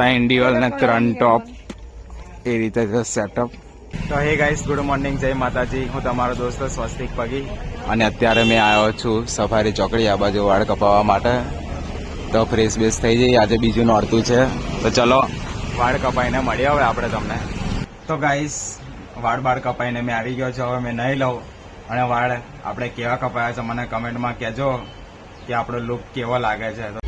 ડિવલ ને ત્રણ ટોપ એ રીતે છે સેટઅપ તો હે ગાઈસ ગુડ મોર્નિંગ જય માતાજી. હું તમારો દોસ્ત સ્વસ્તિક પગી. અને અત્યારે મેં આવ્યો છું સફારી ચોકડી આ બાજુ વાળ કપાવવા માટે. તો ફ્રેશ બેસ થઈ જઈએ. આજે બીજું નોરતું છે. તો ચલો. વાળ કપાઈને મળીએ હવે આપણે તમને. તો ગાઈસ વાળ બાળ કપાઈને મેં આવી ગયો છું. હવે મેં નહીં લઉં. અને વાળ આપણે કેવા કપાયા છે મને કમેન્ટમાં કહેજો કે આપણો લુક કેવો લાગે છે.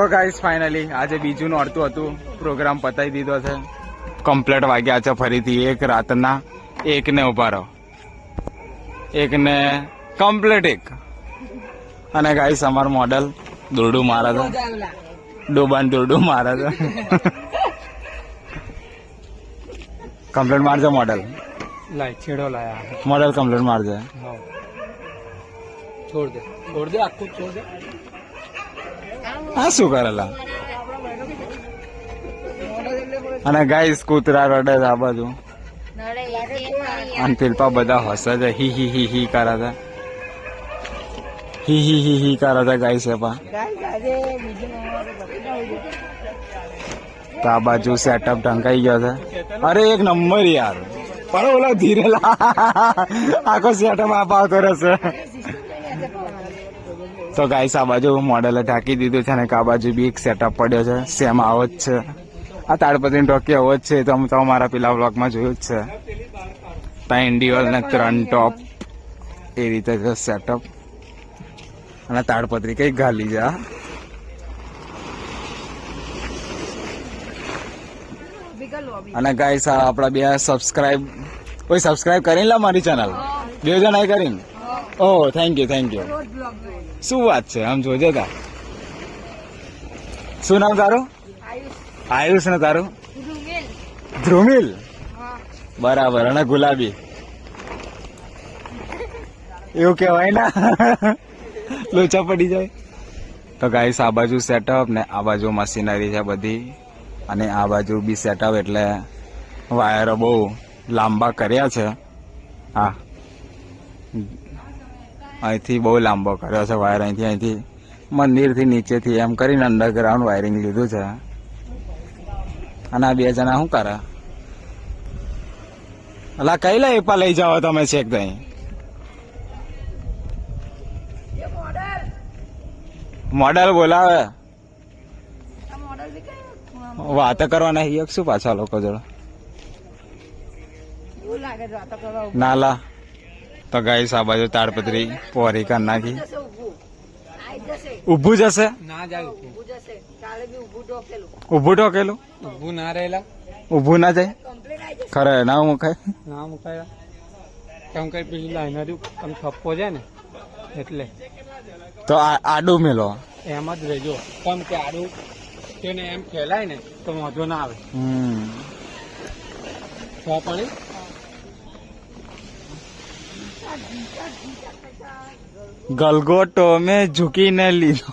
તો તો ગાઈસ ફાઇનલી આજે બીજું નોરતું હતું. પ્રોગ્રામ પતાવી દીધો છે. કમ્પ્લેટ વાગ્યા છે ફરીથી એક રાતના. એકને ઊભા રહો. એકને કમ્પ્લેટ એક. અને ગાઈસ અમાર મોડલ દોરડું મારા છે. ડોબાન દોરડું મારા છે. કમ્પ્લેટ મારજો મોડલ લાય છેડો લાયા મોડલ કમ્પ્લેટ મારજો. છોડ દે. છોડ દે આખું છોડ દે. આ શું કરેલા? અને ગાઈસ કૂતરા રડે છે આ બાજુ. અને પેલપા બધા હસે છે હી હી હી હી કરે છે. હી હી હી હી કરે છે ગાઈસ એપા તો આ બાજુ સેટઅપ ઢંકાઈ ગયો છે. અરે એક નંબર યાર. પણ ઓલા ધીરે લા આખો સેટઅપ આપ આવતો રહેશે. તો ગાઈસ આ બાજુ મોડેલે ઢાંકી દીધું છે અને આ બાજુ બી એક સેટઅપ પડ્યો છે. સેમ આવો જ છે. આ તાડપત્રીની ટોકી આવો જ છે. તો અમે તો મારા પેલા બ્લોગમાં જોયું જ છે. ત્યાં ઇન્ડિવલ ને ત્રણ ટોપ એ રીતે છે સેટઅપ અને તાડપત્રી કઈ ગાલી જા અને ગાઈસ આપણા બે સબસ્ક્રાઇબ કોઈ સબસ્ક્રાઇબ કરીને લા મારી ચેનલ બે જણા કરીને. Oh thank you thank you શું વાત છે? આમ જોજો તા શું નામ તારું? આયુષ. ને તારું? ધ્રુમિલ. બરાબર, અને ગુલાબી. એવું કેવાય ના? લોચા પડી જાય. તો ગાઈસ આ બાજુ સેટઅપ ને આ બાજુ મશીનરી છે બધી. અને આ બાજુ બી સેટઅપ એટલે વાયરો બહુ લાંબા કર્યા છે. હા. અહીંથી બહુ લાંબો કર્યો છે વાયર અહીંથી અહીંથી. મંદિરથી નીચેથી એમ કરીને અંડરગ્રાઉન્ડ વાયરિંગ લીધું છે. અને આ બે જણા શું કરે? અલા કઈ લઈ એપા લઈ જાઓ તમે છેક તઈ? મોડલ બોલાવે. વાત કરવાના નહીં શું પાછા લોકો જોડે? નાલા તો ગાઈસ આ બાજુ તાડપત્રી પોરી કરી નાખી. ઉભું જશે ના જાય ઉભું ઠોકેલું ઊભું ના રહેલા. ઊભું ના જાય? ખરે ના મુકાય? ના મુકાય. કેમ કઈ પેલી લાઈન આમ થપ્પો છે ને એટલે. તો આ- આડું મેલો. એમ જ રહેજો કેમ કે આડું તેને એમ ફેલાય ને તો વાંધો ના આવે. હમ. તો પણ ગલગોટો મેં ઝૂકીને લીધો.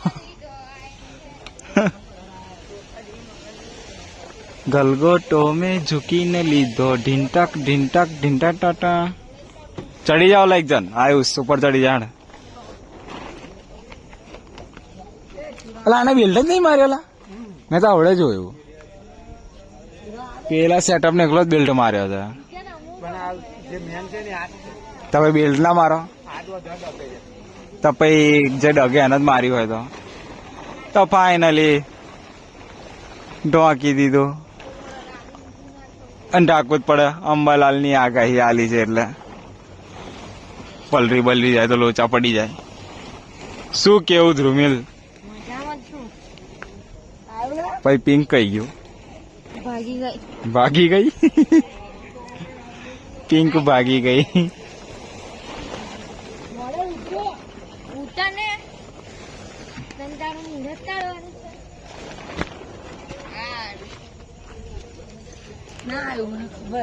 ગલગોટો મેં ઝૂકીને લીધો. ઢીંટક ઢીંટક ઢીંટા ટાટા ચડી જાઓ લાઈક જન. આયુષ ઉપર ચડી જાણ. અલા, આને બિલ્ડ જ નહીં માર્યો મેં તો આવડે જોયું. પેલા સેટઅપ ને એકલો જ બિલ્ડ માર્યો છે તમે બેલ્ટ ના મારો? તો પછી જે ડગે એને જ મારી હોય તો. તો ફાઇનલી ઢોંકી દીધું. અને ઢાંકવું જ પડે. અંબાલાલની આગાહી આલી છે એટલે. પલરી બલરી જાય તો લોચા પડી જાય. શું કેવું ધ્રુમિલ પછી પિંક કઈ ગયું? ભાગી ગઈ. ભાગી ગઈ? પિંક ભાગી ગઈ. છે.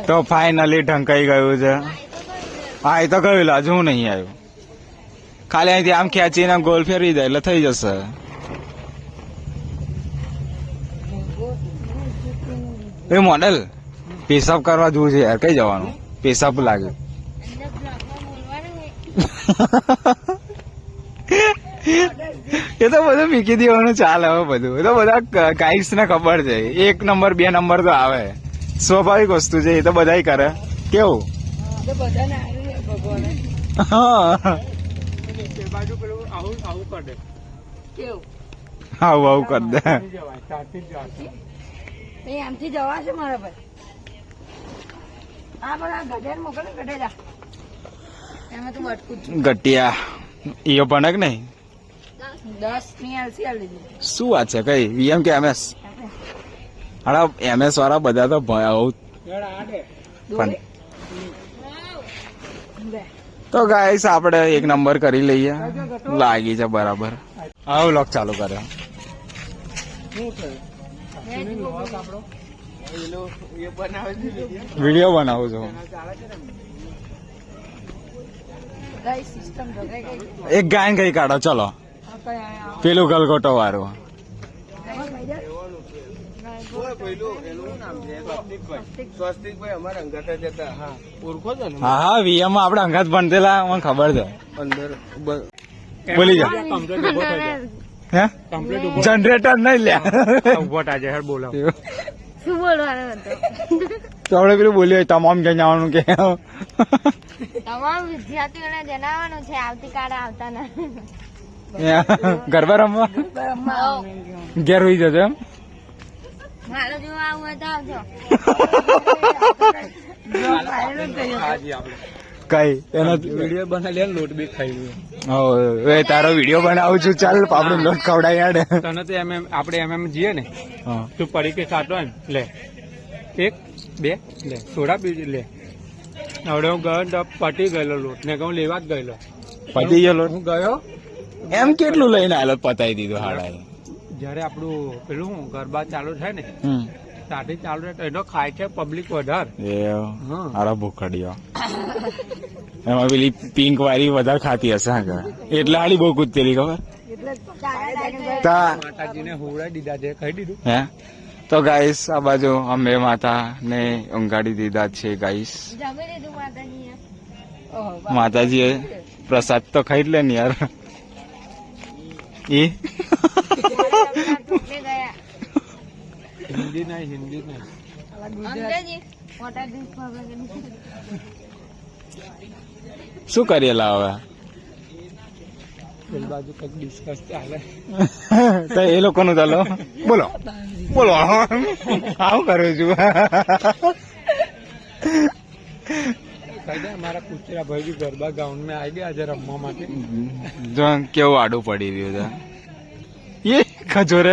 તો ફાઇનલી ઢંકાઈ ગયું છે. હા એ તો કહ્યું હજુ હું નહીં આવ્યું. ખાલી અહીંથી આમ ખેંચીને ગોલ ફેરવી દે એટલે થઈ જશે. એ મોડેલ પેશાબ કરવા જવું છે યાર કઈ જવાનું? પેશાબ લાગે. એ તો બધું મીકી દેવાનું ચાલે હવે બધું. એ તો બધા ગાઈડ્સ ને ખબર છે. એક નંબર બે નંબર તો આવે. સ્વાભાવિક વસ્તુ છે એ તો બધા કરે. કેવું? તો બધાને આવ્યું ભગવાને. હા. એ બાજુ પેલું આવું આવું કરી દે. એ આમથી જવાશે મારા ભાઈ. આ પણ આ ગઢેર મોકલે ગઢેરા એમાં તું અટકું ગટિયા. ઈયો ભણક નહીં દસની એલસી આલી દીધી શું વાત છે? કઈ? વીએમ કે એમએસ? હાડા એમએસ વાળા બધા તો પણ તો ગાઈસ આપણે એક નંબર કરી લઈએ. લાગી છે બરાબર. આવું લોક ચાલુ કરે વીડિયો બનાવું છું. એક ગાયન કઈ કાઢો ચલો. પેલું ગલગોટો વાળું હા હા વીએમ અંગાત ભણતેલા મને ખબર છે. બોલી જા. જનરેટર નહીં હેડ બોલાવ શું બોલવાનું હતું? તો આપણે પેલું બોલ્યું તમામ ક્યાં જવાનું કે? તમામ વિદ્યાર્થીઓને જણાવવાનું છે આવતીકાલે આવતા ના ગરબા રમવા? ઘેર હોઈ એમ? હોય તો આવજો. કઈ એનો વીડિયો બનાવી લે લોટ બી ખાઈ લ્યો હવે તારો વીડિયો બનાવું છું ચાલ આપણે લોટ ખવડાય યાડ તને તો એમ એમ આપણે એમ એમ જઈએ ને તું પડી કે સાટો એમ લે. એક બે લે સોડા બીજી લે. હવે હું ગયો તો પટી ગયેલો લોટ ને કે હું લેવા જ ગયેલો. પતી ગયો લોટ હું ગયો એમ કેટલું લઈને આલો પતાવી દીધું હાડા જયારે આપણું પેલું ગરબા ચાલુ થાય ને સાથે ચાલુ થાય તો એનો ખાય છે પબ્લિક વધારે. એ હારા ભૂખડીઓ એમાં પેલી પિંક વાળી વધારે ખાતી હશે આગળ એટલે હાડી બહુ કૂદતેલી ખબર? તા માતાજીને હોવડાવી દીધા છે કહી દીધું. હે? તો ગાઈસ આ બાજુ અંબે માતા ને ઊંઘાડી દીધા છે ગાઈસ જમી માતાજીએ? માતાજીએ પ્રસાદ તો ખાઈ જ લે ને યાર. એ હિન્દી નહીં હિન્દી નહીં શું કરીએ હવે? એ લોકોનું ચાલો. બોલો. બોલો. આવું કરું છું. કહી દે અમારા કુચરા ભાઈ બી ગરબા ગ્રાઉન્ડમાં આવી ગયા આજે રમવા માટે. જો કેવું આડું પડી રહ્યું છે. એ ખજોર?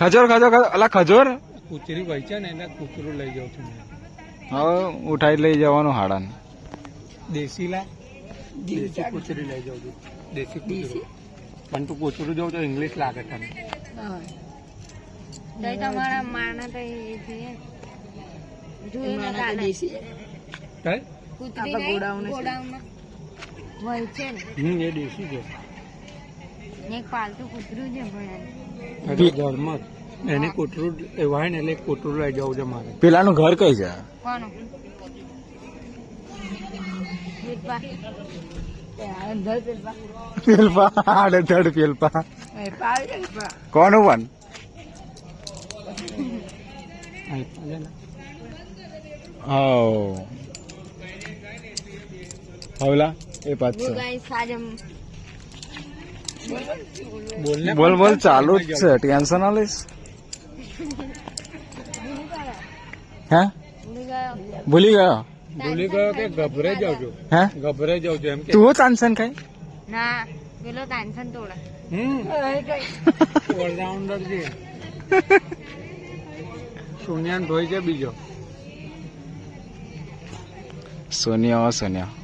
ખજોર ખજોર અલા ખજોર? કુચરી ભાઈ છે ને એને કૂતરું લઈ જાઉં છું હવે ઉઠાઈ લઈ જવાનું હાડાને. દેશી લા? દેશી કૂતરી લઈ જાઉં છું. દેશી કૂતરું પણ તું કૂતરું જોઉં તો ઇંગ્લિશ લાગે તને. તમારા માના તો એ છે. જોઈને કાઢે કઈ કૂતરી નહીં, છે. હમ એ દેશી છે? એક પાલતુ કૂતરું છે પણ એટલે ધર્મ એને કૂતરું એવા ને એટલે કૂતરું લઈ જવું છે મારે. પેલાનું ઘર કઈ છે? કોનું? પણ? એ અંદર પેલપા. પેલપા આડેધડ પેલપા એ પાલ પેલપા. કોનું પણ અહીં ચાલે ને. હવ હવલા એ પાછો બોલ બોલ ચાલુ જ છે ટેન્શન ના લઈશ હે ભૂલી ગયો ભૂલી ગયો કે ગભરે જાઉં છું હે ગભરે જાઉં છું એમ કે તું તાનસન ખાય ના પેલો તાનસન તોડે હમ ઓલરાઉન્ડર છે સોનિયાન ભાઈ છે બીજો સોનિયા ઓ સોનિયા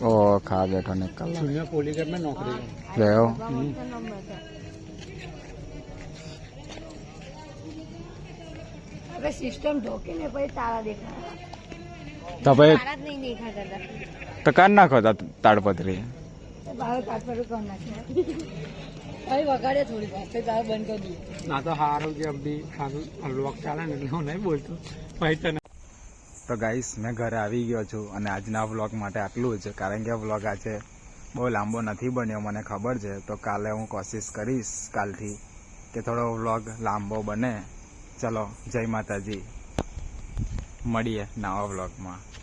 ઓ खा बैठो निकल આપણે સિસ્ટમ નહીં ચાલે ને એટલે હું નહીં બોલતો ભાઈ તને તો ગાઈસ મેં ઘરે આવી ગયો છું અને આજના વ્લોગ માટે આટલું જ. કારણ કે વ્લોગ આજે બહુ લાંબો નથી બન્યો, મને ખબર છે. તો કાલે હું કોશિશ કરીશ કાલથી કે થોડો વ્લોગ લાંબો બને. ચલો, જય માતાજી. મળીએ નવા વ્લોગમાં